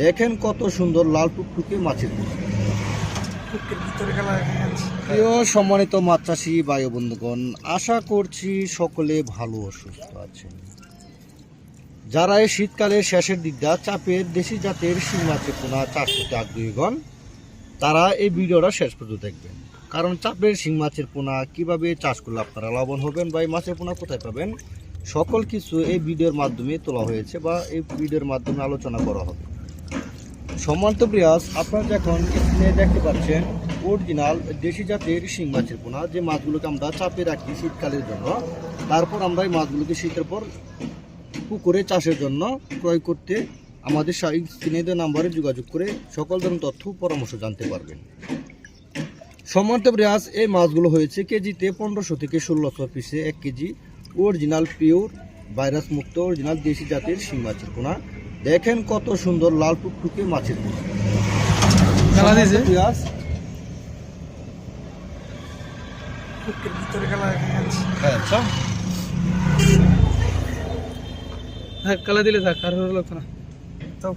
দেখেন কত সুন্দর লাল টুকটুকে মাছের প্রিয় সম্মানিত মাছ চাষি বায়ু বন্ধুগণ, আশা করছি সকলে ভালো অসুস্থ সুস্থ আছেন। যারা এই শীতকালের শেষের দিকটা চাপের দেশি জাতের শিং মাছের পোনা চাষ করতে আগ্রহীগণ তারা এই ভিডিওটা শেষ পর্যন্ত দেখবেন। কারণ চাপের শিং মাছের পোনা কীভাবে চাষ করলে আপনারা লাভবান হবেন বা এই মাছের পোনা কোথায় পাবেন, সকল কিছু এই ভিডিওর মাধ্যমে তোলা হয়েছে বা এই ভিডিওর মাধ্যমে আলোচনা করা হবে। সম্মানিত প্রিয়াস, আপনারা যখন স্ক্রিনে দেখতে পাচ্ছেন অরিজিনাল দেশি জাতের শিং মাছের পোনা, যে মাছগুলোকে আমরা চাপে রাখি শীতকালের জন্য। তারপর আমরা এই মাছগুলোকে শীতের পর পুকুরে চাষের জন্য ক্রয় করতে আমাদের স্ক্রিনে দেওয়া নাম্বারে যোগাযোগ করে সকল ধরনের তথ্য পরামর্শ জানতে পারবেন। সম্মানিত প্রিয়াস, এই মাছগুলো হয়েছে কেজিতে পনেরোশো থেকে ষোলোশো পিসে এক কেজি, অরিজিনাল পিওর, ভাইরাস মুক্ত, অরিজিনাল দেশি জাতের শিং মাছের পোনা। দেখেন কত সুন্দর লাল টুকটুকে মাছের ভিতরে গেলা হ্যাঁ হ্যাঁ কালা দিলে থাক আর হলো তো না। তাও